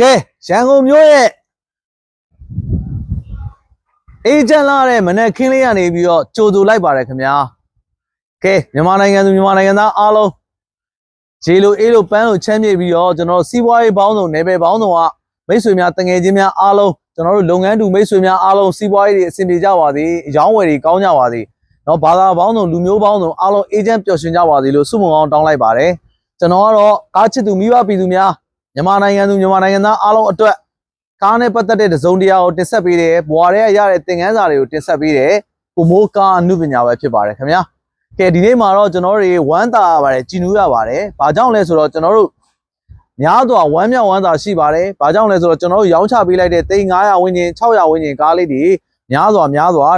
ကဲရန်ကုန်မြို့ရဲ့အေဂျင့်လာတဲ့မနက်ခင်းလေးကနေပြီးတော့ကြိုဆိုလိုက်ပါတယ်ခင်ဗျာကဲမြန်မာနိုင်ငံသူမြန်မာနိုင်ငံသားအားလုံးဂျေလိုအေးလိုပန်းလိုချမ်းမြေ့ပြီးတော့ကျွန်တော်စီးပွားရေးဘောင်းဆောင်နယ်ပယ်ဘောင်းဆောင်ကမိတ်ဆွေများတငယ်ချင်းများအားလုံးကျွန်တော်တို့လုပ်ငန်းတူမိတ်ဆွေများအားလုံးစီးပွားရေးတွေအဆင်ပြေကြပါစေအယောင်းဝယ်တွေကောင်းကြပါစေနော်ဘာသာဘောင်းဆောင်လူမျိုးဘောင်းဆောင်အားလုံးအေဂျင့်ပျော်ရွှင်ကြပါစေလို့ဆုမွန်အောင်တောင်းလိုက်ပါတယ်ကျွန်တော်ကတော့ကားချစ်သူမိဘပြည်သူများ မြန်မာနိုင်ငံသူမြန်မာနိုင်ငံသားအားလုံးအတွက်ကားနဲ့ပတ်သက်တဲ့တစုံတရာကိုတင်ဆက်ပေးတယ်။ဘွာရဲရတဲ့သင်ခန်းစာတွေကိုတင်ဆက်ပေးတယ်။ကိုမိုးကားအမှုပညာပဲဖြစ်ပါတယ်ခင်ဗျာ။ကဲဒီနေ့မှာတော့ကျွန်တော်တို့တွေဝမ်းသာရပါတယ်ကြည်နူးရပါတယ်။ဘာကြောင့်လဲဆိုတော့ကျွန်တော်တို့များစွာဝမ်းမြောက်ဝမ်းသာရှိပါတယ်။ဘာကြောင့်လဲဆိုတော့ကျွန်တော်တို့ရောင်းချပေးလိုက်တဲ့3900ဝန်းကျင်600ဝန်းကျင်ကားလေးတွေများစွာများစွာ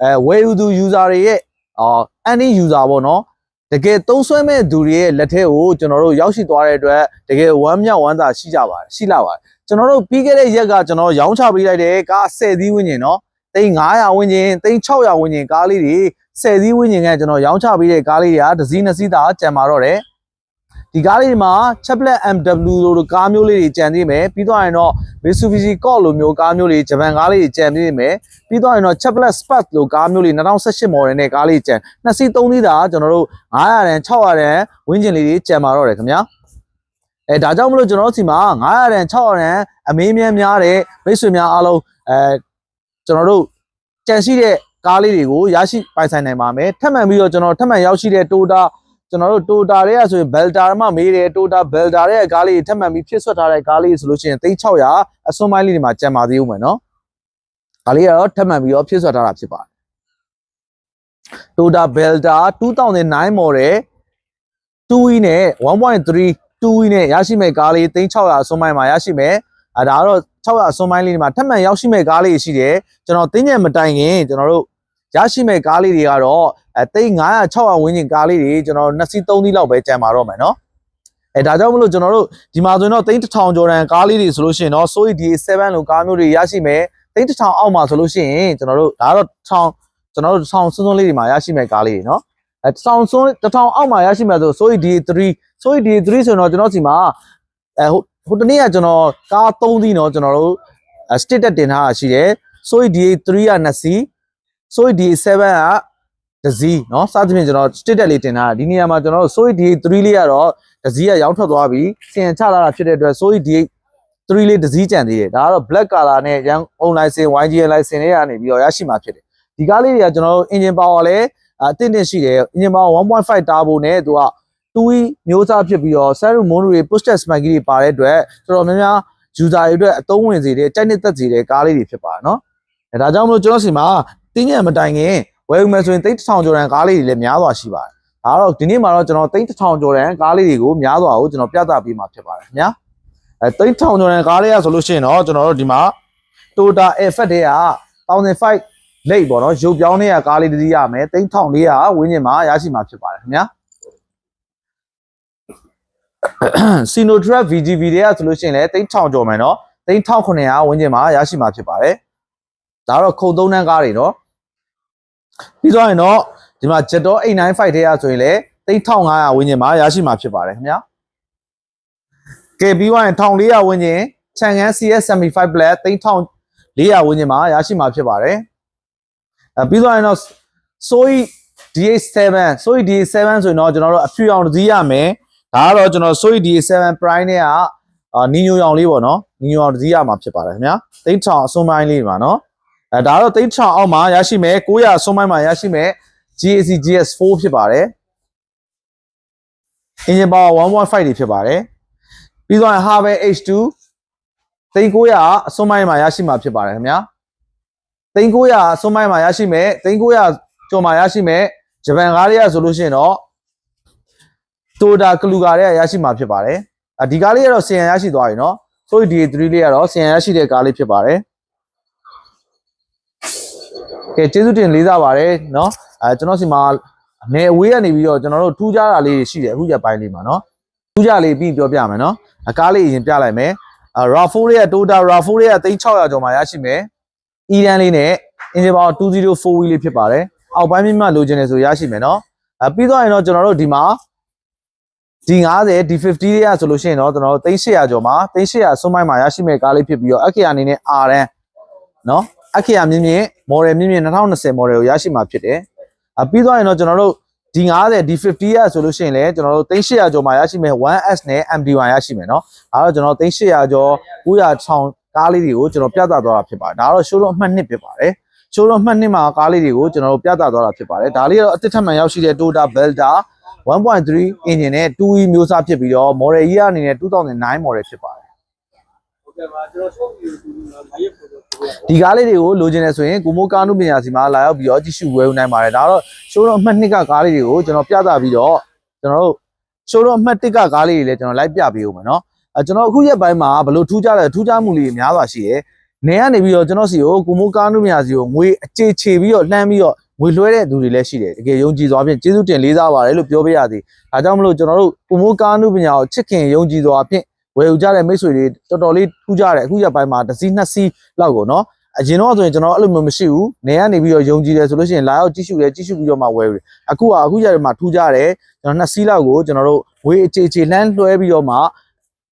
အဲဝယ်ယူသူ user တွေရဲ့အာ any user ပေါ့နော်။ တကယ်သုံးဆွဲမဲ့သူတွေရဲ့လက်ထဲကိုကျွန်တော်တို့ရောက်ရှိသွားတဲ့အတွက်တကယ်ဝမ်းမြောက်ဝမ်းသာရှိကြပါတယ်ရှိလာပါတယ်ကျွန်တော်တို့ပြီးခဲ့တဲ့ရက်ကကျွန်တော်ရောင်းချပေးလိုက်တဲ့ကား10သီးဝန်းကျင်နော်တိန်900ဝန်းကျင်တိန်600ဝန်းကျင်ကားလေးတွေ10သီးဝန်းကျင်ကကျွန်တော်ရောင်းချပေးတဲ့ကားလေးတွေကဒဇီးနှစ်စီးသာကျန်ပါတော့တယ် ဒီကားလေးတွေမှာ Chevrolet MW လိုကားမျိုးလေးတွေကြံသေးမယ်ပြီးတော့ရင်တော့ Mitsubishi Colt လိုမျိုးကားမျိုးလေးဂျပန်ကားလေးတွေကြံသေးမယ်ပြီးတော့ရင်တော့ Chevrolet Spark လိုကားမျိုးလေး2018 model နဲ့ကားလေးကြံနှစ်စီးသုံးစီးသာကျွန်တော်တို့900တန်600တန်ဝန်းကျင်လေးတွေကြံပါတော့တယ်ခင်ဗျာအဲဒါကြောင့်မလို့ကျွန်တော်တို့စီမှာ900တန်600တန်အမေးမြန်းများတဲ့မိတ်ဆွေများအားလုံးအဲကျွန်တော်တို့ကြံရှိတဲ့ကားလေးတွေကိုရရှိပိုင်ဆိုင်နိုင်ပါမယ်ထပ်မံပြီးတော့ကျွန်တော်ထပ်မံရောက်ရှိတဲ့ Toyota ကျွန်တော်တို့ Toyota တွေကဆိုရင် Belter မှမေးတယ် Toyota Belter ရဲ့ကားလေးထပ်မံပြီးဖြစ်ဆွတ်ထားတဲ့ကားလေးဆိုလို့ရှိရင်3600အစွန်ပိုင်းလေးတွေမှာကြံပါသေးဦးမယ်နော်ကားလေးကတော့ထပ်မံပြီးတော့ဖြစ်ဆွတ်ထားတာဖြစ်ပါတယ် Toyota Belter 2009 model 2 wheel နဲ့1.3 2 wheel နဲ့ရရှိမဲ့ကားလေး3600အစွန်ပိုင်းမှာရရှိမဲ့အဲဒါကတော့600အစွန်ပိုင်းလေးတွေမှာထပ်မံရောက်ရှိမဲ့ကားလေးရှိတယ်ကျွန်တော်တင်းညံမတိုင်ခင်ကျွန်တော်တို့ရရှိမဲ့ကားလေးတွေကတော့ အဲသိန်း900 600ဝန်းကျင်ကားလေးတွေကျွန်တော်တို့2စီး3စီးလောက်ပဲကြံပါတော့မယ်နော်အဲဒါကြောင့်မလို့ကျွန်တော်တို့ဒီမှာဆိုရင်တော့သိန်း1000ကျော်တန်ကားလေးတွေဆိုလို့ရှိရင်တော့ Soy DA7 လိုကားမျိုးတွေရရှိမယ်သိန်း1000အောက်မှာဆိုလို့ရှိရင်ကျွန်တော်တို့ဒါကတော့1000ကျွန်တော်တို့1000စွန်းစွန်းလေးတွေမှာရရှိမဲ့ကားလေးတွေနော်အဲ1000စွန်း1000အောက်မှာရရှိမဲ့ဆို Soy DA3 Soy DA3 ဆိုတော့ကျွန်တော်စီမှာအဲဟိုဟိုတနေ့ကကျွန်တော်ကား3စီးနော်ကျွန်တော်တို့ state တက်တင်ထားတာရှိတယ် Soy DA3 က2စီး Soy DA7 က တစည်းเนาะစသဖြင့်ကျွန်တော် state တက်လေးတင်ထားတာဒီနေရာမှာကျွန်တော်တို့ Soy DA3 လေးကတော့တစည်းကရောင်းထွက်သွားပြီစင်ချလာတာဖြစ်တဲ့အတွက် Soy DA3 လေးတစည်းကြံသေးတယ်ဒါကတော့ black color နဲ့ရန် online စင် YGL license တွေကနေပြီးတော့ရရှိမှာဖြစ်တယ်ဒီကားလေးတွေကကျွန်တော်တို့ engine power လည်းအသင့်တင့်ရှိတယ် engine power 1.5 turbo နဲ့သူက2 မျိုးစားဖြစ်ပြီးတော့ Saru Mono တွေ push test spike တွေပါတဲ့အတွက်တော်တော်များများ user တွေအတွက်အသုံးဝင်စေတဲ့ကြိုက်နှစ်သက်စေတဲ့ကားလေးတွေဖြစ်ပါတယ်เนาะအဲဒါကြောင့်မလို့ကျွန်တော်စီမှာတင်းညံမတိုင်ခင် ဝယ်ယူမယ်ဆိုရင်3000ကျော်တန်ကားလေးတွေလည်းများစွာရှိပါတယ်ဒါကတော့ဒီနေ့မှာတော့ကျွန်တော်3000ကျော်တန်ကားလေးတွေကိုများစွာကိုကျွန်တော်ပြသပေးမှာဖြစ်ပါတယ်ခင်ဗျာအဲ3000ကျော်တန်ကားလေးရဆိုလို့ရှိရင်တော့ကျွန်တော်တို့ဒီမှာ Toyota Effect တွေက1005လိတ်ပေါ့နော်ရုပ်ပြောင်းတဲ့ကားလေးတစ်စီးရမယ်3400ဝန်းကျင်မှာရရှိမှာဖြစ်ပါတယ်ခင်ဗျာ Sinotrap VGV တွေကဆိုလို့ရှိရင်လည်း3000ကျော်မယ်နော်3900ဝန်းကျင်မှာရရှိမှာဖြစ်ပါတယ်ဒါတော့ခုံသုံးတန်းကားတွေနော် ပြီးတော့ရင်တော့ဒီမှာ Jetto 895တွေကဆိုရင်လည်း3500ဝန်းကျင်မှာရရှိမှာဖြစ်ပါတယ်ခင်ဗျာကဲပြီးတော့ရင်1400ဝန်းကျင် Chang'an CS75 Black 3400ဝန်းကျင်မှာရရှိမှာဖြစ်ပါတယ်အဲပြီးတော့ရင်တော့ Soy DH7 Soy DH7 ဆိုရင်တော့ကျွန်တော်တို့အဖြူအောင်တစ်စီးရမယ်ဒါကတော့ကျွန်တော် Soy DH7 Prime နဲ့ကအာနီညိုရောင်လေးပေါ့နော်နီညိုရောင်တစ်စီးရမှာဖြစ်ပါတယ်ခင်ဗျာတိတ်ချောင်အစွန်းပိုင်းလေးပါနော် အဲဒါတော့တိတ်ချောင်အောက်မှာရရှိမယ်900အစွန်းပိုင်းမှာရရှိမယ် GAC GS4 ဖြစ်ပါတယ် engine power 1.5တွေဖြစ်ပါတယ်ပြီးတော့ Harvey H2 3900အစွန်းပိုင်းမှာရရှိမှာဖြစ်ပါတယ်ခင်ဗျာ3900အစွန်းပိုင်းမှာရရှိမယ်3900ကျော်မှာရရှိမယ်ဂျပန်ကားတွေကဆိုလို့ရှိရင်တော့တိုတာကလူကာတွေကရရှိမှာဖြစ်ပါတယ်အဒီကားလေးကတော့စီယန်ရရှိသွားပြီเนาะဆိုဒီ D3 လေးကတော့စီယန်ရရှိတဲ့ကားလေးဖြစ်ပါတယ် ကဲကျေးဇူးတင်လေးစားပါတယ်เนาะအဲကျွန်တော်စီမှာအနေအဝေးကနေပြီးတော့ကျွန်တော်တို့ထူးခြားတာလေးရှိတယ်အခုရက်ပိုင်းလေးမှာเนาะထူးခြားလေးပြီးပြောပြမယ်เนาะအကားလေးအရင်ပြလိုက်မယ်အာ RAV4 ရဲ့ Toyota RAV4 ရဲ့3600ကျော်မှာရရှိမယ်။ Edan လေးနဲ့ engine power 204 wheel လေးဖြစ်ပါတယ်။အောက်ပိုင်းမြင့်မှလိုချင်တယ်ဆိုရရှိမယ်နော်။အဲပြီးတော့ရင်တော့ကျွန်တော်တို့ဒီမှာ ဒီ90ဒီ50တွေကဆိုလို့ရှိရင်တော့ကျွန်တော်တို့3800ကျော်မှာ3800ဆုံးမိုင်းမှာရရှိမဲ့ကားလေးဖြစ်ပြီးတော့အခရာအနေနဲ့ R တန်းနော် အခရာမြင့်မြင့် model မြင့်မြင့်2020 model ကိုရရှိမှာဖြစ်တယ်အပြီးသွားရင်တော့ကျွန်တော်တို့ဒီ90ဒီ50ရဆိုလို့ရှိရင်လည်းကျွန်တော်တို့3800ကျော်မှာရရှိမဲ့ 1S နဲ့ MD1 ရရှိမယ်เนาะဒါတော့ကျွန်တော်3800ကျော်900ချောင်းကားလေးတွေကိုကျွန်တော်ပြသသွားတာဖြစ်ပါတယ်ဒါကတော့ showroom အမှတ်1ဖြစ်ပါတယ် showroom အမှတ်1မှာကားလေးတွေကိုကျွန်တော်တို့ပြသသွားတာဖြစ်ပါတယ်ဒါလေးကတော့အသစ်ထပ်မံရောက်ရှိတဲ့ Toyota Velta 1.3 engine နဲ့ 2E မျိုးစားဖြစ်ပြီးတော့ model year အနေနဲ့2009 model ဖြစ်ပါတယ် တယ် ဟုတ်ကဲ့ပါကျွန်တော်ရှုပ်ပြီးဘာရက်ဖို့တော့ဒီကားလေးတွေကိုလိုချင်တယ်ဆိုရင်ကိုမိုးကားနုပညာစီမှာလာရောက်ပြီးတော့ကြည့်ရှုဝယ်ယူနိုင်ပါတယ်ဒါတော့ရှိုးတော့အမှတ်နှစ်ကကားလေးတွေကိုကျွန်တော်ပြသပြီးတော့ကျွန်တော်တို့ရှိုးတော့အမှတ်တစ်ကကားလေးတွေလည်းကျွန်တော်လိုက်ပြပေးဦးမယ်နော်အဲကျွန်တော်အခုရက်ပိုင်းမှာဘလို့ထူးခြားတယ်ထူးခြားမှုလေးများစွာရှိတယ်နေကနေပြီးတော့ကျွန်တော်စီကိုကိုမိုးကားနုပညာစီကိုငွေအခြေချပြီးတော့လှမ်းပြီးတော့ငွေလွှဲတဲ့သူတွေလည်းရှိတယ်တကယ်ယုံကြည်စွာဖြင့်ကျေးဇူးတင်လေးစားပါတယ်လို့ပြောပြရသည်ဒါကြောင့်မလို့ကျွန်တော်တို့ပုံမိုးကားနုပညာကိုချစ်ခင်ယုံကြည်စွာဖြင့် ဝယ်ယူကြတဲ့မိတ်ဆွေတွေတော်တော်လေးထူးကြတယ်အခုရပိုင်းမှာတစ်စီးနှစ်စီးလောက်ကိုနော်အရင်တော့ဆိုရင်ကျွန်တော်အဲ့လိုမျိုးမရှိဘူး။နေကနေပြီးတော့ယုံကြည်တယ်ဆိုလို့ရှိရင်လာရောက်ကြည့်ရှုတယ်ကြည့်ရှုပြီးတော့မှဝယ်ယူတယ်။အခုကအခုကြမှာထူးကြတယ်ကျွန်တော်နှစ်စီးလောက်ကိုကျွန်တော်တို့ဝေးအခြေအခြေလှမ်းလွှဲပြီးတော့မှ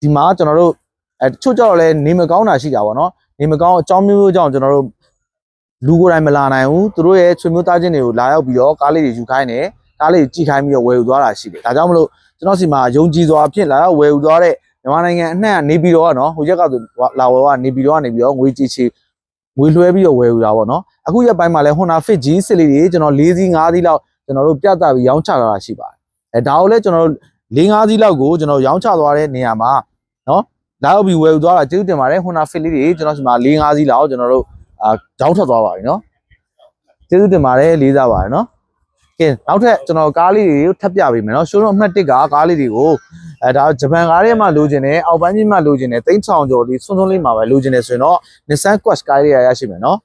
ဒီမှာကျွန်တော်တို့အဲချို့ကြတော့လဲနေမကောင်းတာရှိတာပေါ့နော်။နေမကောင်းအကြောင်းမျိုးမျိုးကြောင့်ကျွန်တော်တို့လူကိုယ်တိုင်မလာနိုင်ဘူး။သူတို့ရဲ့ဆွေမျိုးသားချင်းတွေကိုလာရောက်ပြီးတော့ကားလေးတွေယူခိုင်းတယ်။ကားလေးကြီးခိုင်းပြီးတော့ဝယ်ယူသွားတာရှိတယ်။ဒါကြောင့်မလို့ကျွန်တော်စီမှာယုံကြည်စွာဖြင့်လာရောက်ဝယ်ယူသွားတဲ့ မြန်မာနိုင်ငံအနှံ့ကနေပြီးတော့ကနော်ဟိုချက်ကဆိုလာဝယ်ကနေပြီးတော့ကနေပြီးတော့ငွေကြည့်ချေငွေလွှဲပြီးတော့ဝယ်ယူတာပေါ့နော်အခုရက်ပိုင်းမှာလဲ Honda Fit G စစ်လေးတွေကျွန်တော်၄စီး၅စီးလောက်ကျွန်တော်တို့ပြသပြီးရောင်းချလာတာရှိပါတယ်အဲဒါကိုလည်းကျွန်တော်တို့၄၅စီးလောက်ကိုကျွန်တော်ရောင်းချသွားတဲ့နေရာမှာနော်လာရောက်ပြီးဝယ်ယူသွားတာကျေးဇူးတင်ပါတယ် Honda Fit လေးတွေကျွန်တော်ဒီမှာ၄၅စီးလောက်ကျွန်တော်တို့အာရောင်းထွက်သွားပါပြီနော်ကျေးဇူးတင်ပါတယ်လေးစားပါတယ်နော် ကဲနောက်ထပ်ကျွန်တော်ကားလေးတွေကိုထပ်ပြပေးမယ်နော် showroom အမှတ်1ကကားလေးတွေကိုအဲဒါဂျပန်ကားထဲမှာလိုချင်တယ်အောက်ပိုင်းမြင့်မှလိုချင်တယ်သိန်းဆောင်ကျော်လေးဆွန်းဆွန်းလေးမှာပဲလိုချင်တယ်ဆိုရင်တော့ Nissan Quest ကားလေးရရရှိမယ်နော်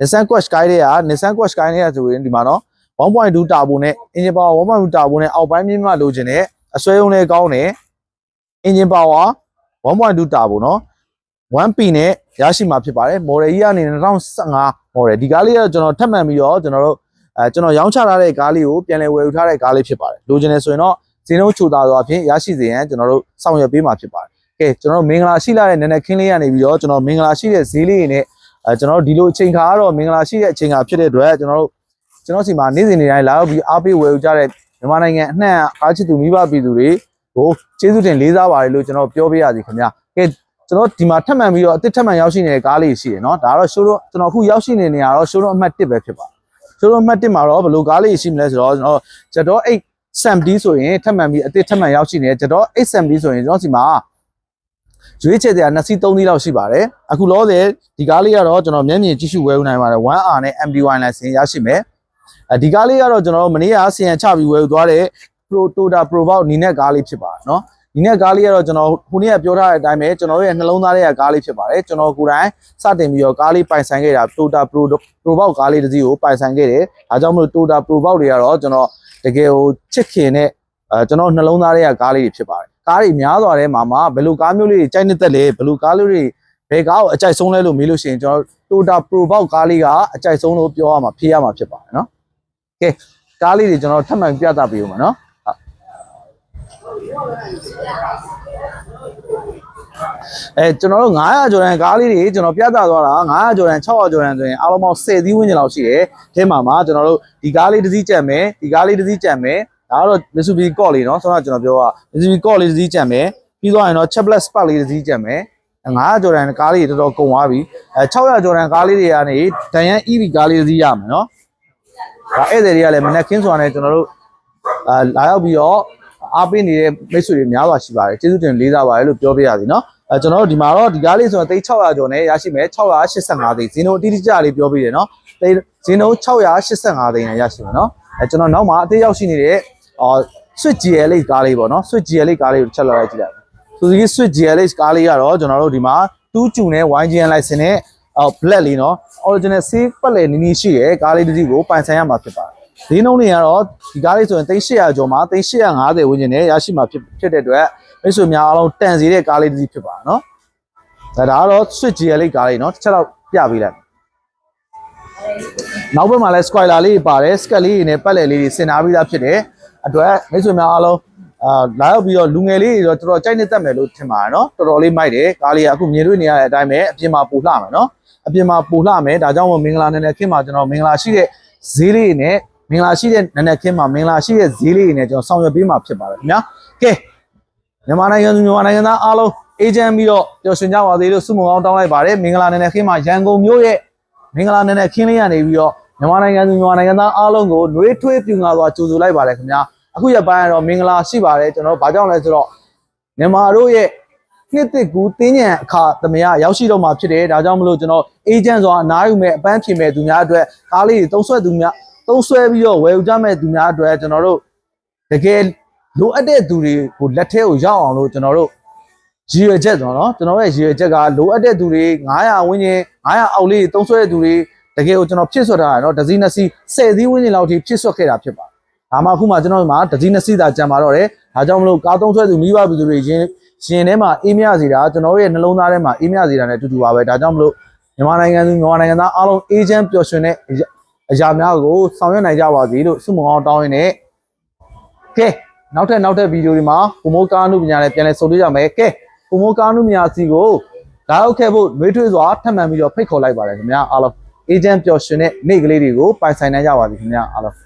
Nissan Quest ကားလေးက Nissan Quest ကားလေးရဆိုရင်ဒီမှာနော်1.2 turbo နဲ့ engine power 1.2 turbo နဲ့အောက်ပိုင်းမြင့်မှလိုချင်တယ်အစွဲုံလေးကောင်းတယ် engine power 1.2 turbo နော် 1P နဲ့ရရှိမှာဖြစ်ပါတယ် model ကြီးကနေ2015 model ဒီကားလေးကတော့ကျွန်တော်ထပ်မံပြီးတော့ကျွန်တော်တို့ အဲကျွန်တော်ရောင်းချထားတဲ့ကားလေးကိုပြန်လည်ဝယ်ယူထားတဲ့ကားလေးဖြစ်ပါတယ်လိုချင်တယ်ဆိုရင်တော့ဈေးနှုန်းချိုသာစွာဖြင့်ရရှိစေရန်ကျွန်တော်တို့ဆောင်ရွက်ပေးမှာဖြစ်ပါတယ်ကဲကျွန်တော်တို့မင်္ဂလာရှိလာတဲ့နည်းနည်းခင်းလေးကနေပြီးတော့ကျွန်တော်မင်္ဂလာရှိတဲ့ဈေးလေးတွေနဲ့အဲကျွန်တော်တို့ဒီလိုအချိန်ခါကတော့မင်္ဂလာရှိတဲ့အချိန်ခါဖြစ်တဲ့အတွက်ကျွန်တော်တို့ကျွန်တော်စီမှာနေ့စဉ်နေ့တိုင်းလာရောက်ပြီးအားပေးဝယ်ယူကြတဲ့မြန်မာနိုင်ငံအနှံ့အားချစ်သူမိဘပြည်သူတွေကိုကျေးဇူးတင်လေးစားပါတယ်လို့ကျွန်တော်ပြောပေးရစီခင်ဗျာကဲကျွန်တော်ဒီမှာထပ်မံပြီးတော့အစ်စ်ထပ်မံရောက်ရှိနေတဲ့ကားလေးရှိတယ်เนาะဒါကတော့ showroom ကျွန်တော်အခုရောက်ရှိနေနေရတော့ showroom အမှတ်1ပဲဖြစ်ပါတယ် showroom အမှတ်1မှာတော့ဘယ်လိုကားလေးရှိမလဲဆိုတော့ကျွန်တော်ဂျက်တော့8 SMD ဆိုရင်ထပ်မံပြီးအစ်စ်ထပ်မံရောက်ရှိနေတယ်ဂျက်တော့8 SMD ဆိုရင်ကျွန်တော်စီမှာရွေးချယ်တဲ့2စီး3စီးလောက်ရှိပါတယ်အခုလောဆယ်ဒီကားလေးကတော့ကျွန်တော်မျက်မြင်ကြည့်ရှုဝယ်ယူနိုင်ပါတယ် 1R နဲ့ MD1 license ရရှိမယ်အဲဒီကားလေးကတော့ကျွန်တော်မနေ့ကဆီယန်ချပြီးဝယ်ယူသွားတဲ့ Pro Toyota Pro Box နီနဲ့ကားလေးဖြစ်ပါတယ်เนาะ ဒီနဲ့ကားလေးကတော့ကျွန်တော်ခုနေ့ကပြောထားတဲ့အတိုင်းပဲကျွန်တော်တို့ရဲ့နှလုံးသားရဲ့ကားလေးဖြစ်ပါတယ်ကျွန်တော်ကိုယ်တိုင်စတင်ပြီးတော့ကားလေးပိုင်ဆိုင်ခဲ့တာ Toyota Pro Pro Box ကားလေးတစ်စီးကိုပိုင်ဆိုင်ခဲ့တယ်ဒါကြောင့်မလို့ Toyota Pro Box တွေကတော့ကျွန်တော်တကယ်ကိုချစ်ခင်တဲ့အဲကျွန်တော်နှလုံးသားရဲ့ကားလေးတွေဖြစ်ပါတယ်ကားတွေများစွာထဲမှာမှဘယ်လိုကားမျိုးလေးတွေကြိုက်နေတဲ့လဲဘယ်လိုကားလေးတွေဘယ်ကားကိုအကြိုက်ဆုံးလဲလို့မေးလို့ရှိရင်ကျွန်တော် Toyota Pro Box ကားလေးကအကြိုက်ဆုံးလို့ပြောရမှာဖြေရမှာဖြစ်ပါတယ်နော်ကဲကားလေးတွေကျွန်တော်ထပ်မံပြသပေးဦးမှာနော် အဲကျွန်တော်တို့900ကျော်တန်ကားလေးတွေကျွန်တော်ပြသသွားတာ900ကျော်တန်600ကျော်တန်ဆိုရင်အားလုံးပေါင်း10သီးဝန်းကျင်လောက်ရှိတယ်။အဲမှာမှာကျွန်တော်တို့ဒီကားလေးတစ်စီးကြံမယ်ဒီကားလေးတစ်စီးကြံမယ်ဒါကတော့ Mitsubishi Colt လေးနော်ဆိုတော့ကျွန်တော်ပြောတာ Mitsubishi Colt လေးတစ်စီးကြံမယ်ပြီးသွားရင်တော့ Chevrolet Spark လေးတစ်စီးကြံမယ်900ကျော်တန်ကားလေးတွေတော်တော်ကုန်သွားပြီအဲ600ကျော်တန်ကားလေးတွေကနေတန်ရန် EV ကားလေးတစ်စီးရမယ်နော်ဒါဧည့်သည်တွေကလည်းမနေ့ကင်းစွာနဲ့ကျွန်တော်တို့အာလာရောက်ပြီးတော့ အားပေးနေတဲ့မိတ်ဆွေတွေများစွာရှိပါတယ်ကျေးဇူးတင်လေးစားပါတယ်လို့ပြောပြရစီနော်အဲကျွန်တော်တို့ဒီမှာတော့ဒီကားလေးဆိုတော့3600ကျော်နဲ့ရရှိမယ်685သိန်းဈေးနှုန်းအတိအကျလေးပြောပြတယ်နော်သိန်းဈေးနှုန်း685သိန်းနဲ့ရရှိမယ်နော်အဲကျွန်တော်နောက်မှာအသေးရောက်ရှိနေတဲ့အော် Switch GLA ကားလေးပေါ့နော် Switch GLA ကားလေးကိုချက်လာလိုက်ကြည့်လိုက် Suzuki Switch GLA ကားလေးကတော့ကျွန်တော်တို့ဒီမှာ2ကျူနဲ့ YGN license နဲ့အော် black လေးနော် original C ပတ်လေနီးနီးရှိတယ်ကားလေးတစ်စီးကိုပိုင်ဆိုင်ရမှာဖြစ်ပါတယ် ဈေးနှုန်းတွေကတော့ဒီကားလေးဆိုရင်3800ကျော်မှာ3850ဝန်းကျင်နဲ့ရရှိမှာဖြစ်ဖြစ်တဲ့အတွက်မိတ်ဆွေများအားလုံးတန်စီတဲ့ကားလေးတစ်စီးဖြစ်ပါနော်ဒါဒါကတော့ switch GL လေးကားလေးနော်တစ်ချက်တော့ပြပေးလိုက်နောက်ဘက်မှာလဲ spoiler လေးတွေပါတယ် scat လေးတွေနဲ့ပတ်လည်လေးတွေဆင်ထားပြီးသားဖြစ်တယ်အတွက်မိတ်ဆွေများအားလုံးအာလာရောက်ပြီးတော့လူငယ်လေးတွေတော့တော်တော်ကြိုက်နေတတ်မယ်လို့ထင်ပါတယ်နော်တော်တော်လေးမိုက်တယ်ကားလေးကအခုမြင်တွေ့နေရတဲ့အတိုင်းပဲအပြင်မှာပူလှမယ်နော်အပြင်မှာပူလှမယ်ဒါကြောင့်မို့မင်္ဂလာနည်းနည်းခင်းမှာကျွန်တော်မင်္ဂလာရှိတဲ့ဈေးလေးတွေနဲ့ မင်္ဂလာရှိတဲ့နည်းနည်းခင်းမှာမင်္ဂလာရှိတဲ့ဈေးလေးတွေနဲ့ကျွန်တော်ဆောင်ရွက်ပေးမှာဖြစ်ပါတယ်ခင်ဗျာကဲမြန်မာနိုင်ငံသူမြန်မာနိုင်ငံသားအားလုံးအေဂျင့်ပြီးတော့ပျော်ရွှင်ကြပါသေးလို့ဆုမွန်ကောင်းတောင်းလိုက်ပါတယ်မင်္ဂလာနည်းနည်းခင်းမှာရန်ကုန်မြို့ရဲ့မင်္ဂလာနည်းနည်းခင်းလေးရနေပြီးတော့မြန်မာနိုင်ငံသူမြန်မာနိုင်ငံသားအားလုံးကိုနှွေးထွေးပြူငါစွာကြိုဆိုလိုက်ပါတယ်ခင်ဗျာအခုရပိုင်းကတော့မင်္ဂလာရှိပါတယ်ကျွန်တော်ဘာကြောင့်လဲဆိုတော့မြန်မာတို့ရဲ့နှစ်တစ်ကူတင်းညံအခါသမယရောက်ရှိတော့မှာဖြစ်တယ်ဒါကြောင့်မလို့ကျွန်တော်အေဂျင့်ဆိုတာအနားယူမဲ့အပန်းဖြေမဲ့သူများအတွက်ကားလေးတွေတုံးဆွဲသူများ တုံးဆွဲပြီးတော့ဝယ်ယူကြမဲ့သူများအတွက်ကျွန်တော်တို့တကယ်လိုအပ်တဲ့သူတွေကိုလက်ထဲကိုရောက်အောင်လို့ကျွန်တော်တို့ရည်ရွယ်ချက်ဆိုတော့ကျွန်တော်ရဲ့ရည်ရွယ်ချက်ကလိုအပ်တဲ့သူတွေ900ဝန်းကျင်900အောက်လေးတုံးဆွဲတဲ့သူတွေတကယ်ကိုကျွန်တော်ဖြစ်ဆွတ်ထားတာเนาะဒဇီနှစ်စီ10စီးဝန်းကျင်လောက်ထိဖြစ်ဆွတ်ခဲ့တာဖြစ်ပါတယ်ဒါမှအခုမှကျွန်တော်ဒီမှာဒဇီနှစ်စီးသာကြံပါတော့တယ်ဒါကြောင့်မလို့ကားတုံးဆွဲသူမိဘပြည်သူတွေချင်း ရှင်ထဲမှာအေးမြစီတာကျွန်တော်ရဲ့နှလုံးသားထဲမှာအေးမြစီတာနဲ့အတူတူပါပဲဒါကြောင့်မလို့မြန်မာနိုင်ငံသူမြန်မာနိုင်ငံသားအားလုံးအေဂျင့်ပျော်ရွှင်တဲ့အရာ အရာများကိုဆောင်ရွက်နိုင်ကြပါစေလို့ဆုမွန်အောင်တောင်းရင်းနဲ့ကဲနောက်ထပ်နောက်ထပ်ဗီဒီယိုတွေမှာကိုမိုးကားနုပညာနဲ့ပြန်လည်ဆုံတွေ့ကြမယ်ကဲကိုမိုးကားနုပညာစီကိုလာရောက်ခဲ့ဖို့နှွေးထွေးစွာထပ်မံပြီးတော့ဖိတ်ခေါ်လိုက်ပါတယ်ခင်ဗျာအားလုံးအေဂျင့်ပျော်ရွှင်တဲ့နေ့ကလေးတွေကိုပိုင်ဆိုင်နိုင်ကြပါစေခင်ဗျာအားလုံး